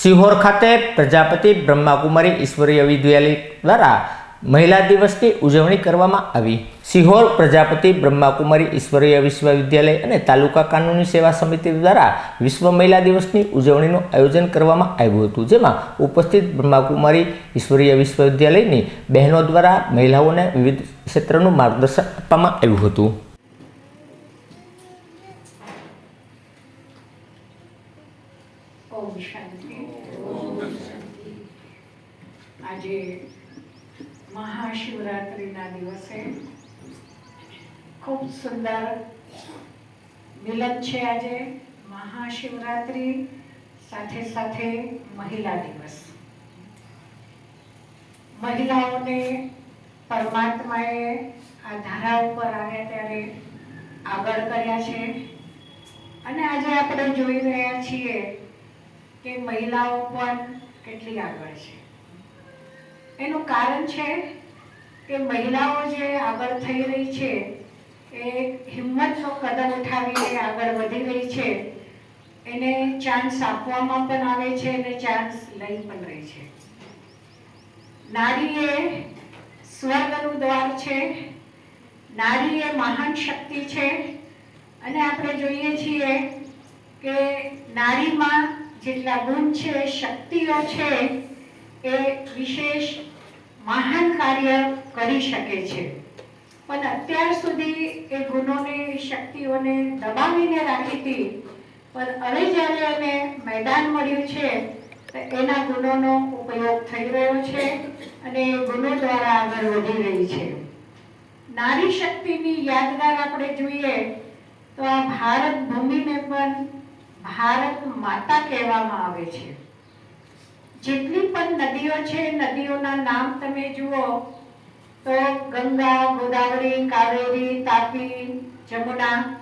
સિહોર ખાતે પ્રજાપતિ બ્રહ્માકુમારી ઈશ્વરીય વિદ્યાલય દ્વારા મહિલા દિવસની ઉજવણી કરવામાં આવી. સિહોર પ્રજાપતિ બ્રહ્માકુમારી ઈશ્વરીય વિશ્વવિદ્યાલય અને તાલુકા કાનૂની સેવા સમિતિ દ્વારા વિશ્વ મહિલા દિવસની ઉજવણીનું આયોજન કરવામાં આવ્યું હતું, જેમાં ઉપસ્થિત બ્રહ્માકુમારી ઈશ્વરીય વિશ્વવિદ્યાલયની બહેનો દ્વારા મહિલાઓને વિવિધ ક્ષેત્રનું માર્ગદર્શન આપવામાં આવ્યું હતું. ઓમ શાંતિ. આજે મહાશિવરાત્રિના દિવસે ખૂબ સુંદર મિલન છે આજે મહાશિવરાત્રિ સાથે સાથે મહિલા દિવસ. મહિલાઓને પરમાત્માએ આ ધારા ઉપર આવ્યા ત્યારે આગળ કર્યા છે. અને આજે આપણે જોઈ રહ્યા છીએ કે મહિલાઓ પણ કેટલી આગળ છે. એનું કારણ છે કે મહિલાઓ જે આગળ થઈ રહી છે, એ હિંમતનો કદમ ઉઠાવીને આગળ વધી રહી છે. એને ચાન્સ આપવામાં પણ આવે છે અને ચાન્સ લઈ પણ રહી છે. નારી એ સ્વર્ગનું દ્વાર છે નારી એ મહાન શક્તિ છે. અને આપણે જોઈએ છીએ કે નારીમાં જેટલા ગુણ છે, શક્તિઓ છે, એ વિશેષ મહાન કાર્ય કરી શકે છે. પણ અત્યાર સુધી એ ગુણોને, શક્તિઓને દબાવીને રાખી હતી. પણ હવે જ્યારે એને મેદાન મળ્યું છે, તો એના ગુણોનો ઉપયોગ થઈ રહ્યો છે અને એ ગુણો દ્વારા આગળ વધી રહી છે. નારી શક્તિની યાદગાર આપણે જોઈએ તો આ ભારત ભૂમિને પણ ભારત માતા કહેવામાં આવે છે. જેટલી પણ નદીઓ છે, નદીઓના નામ તમે જુઓ, તો ગંગા, ગોદાવરી, કાવેરી, તાપી, જમુના,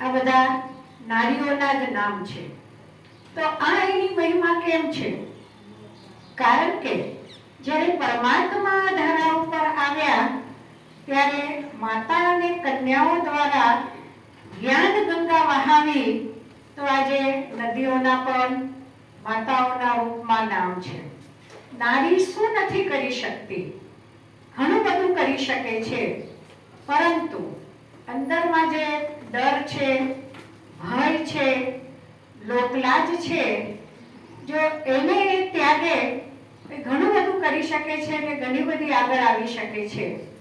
આ બધા નારીઓના જ નામ છે. તો આ એની મહિમા કેમ છે? કારણ કે જ્યારે પરમાત્મા ધારા ઉપર આવ્યા, ત્યારે માતા અને કન્યાઓ દ્વારા જ્ઞાન ગંગા વહાવી તો આજે નદીઓના પણ માતાઓના રૂપમાં નામ છે. નારી શું નથી કરી શકતી? ઘણું બધું કરી શકે છે. પરંતુ અંદરમાં જે ડર છે, ભય છે, લોકલાજ છે, જો એને ત્યાગે ઘણું બધું કરી શકે છે ને ઘણી બધી આગળ આવી શકે છે.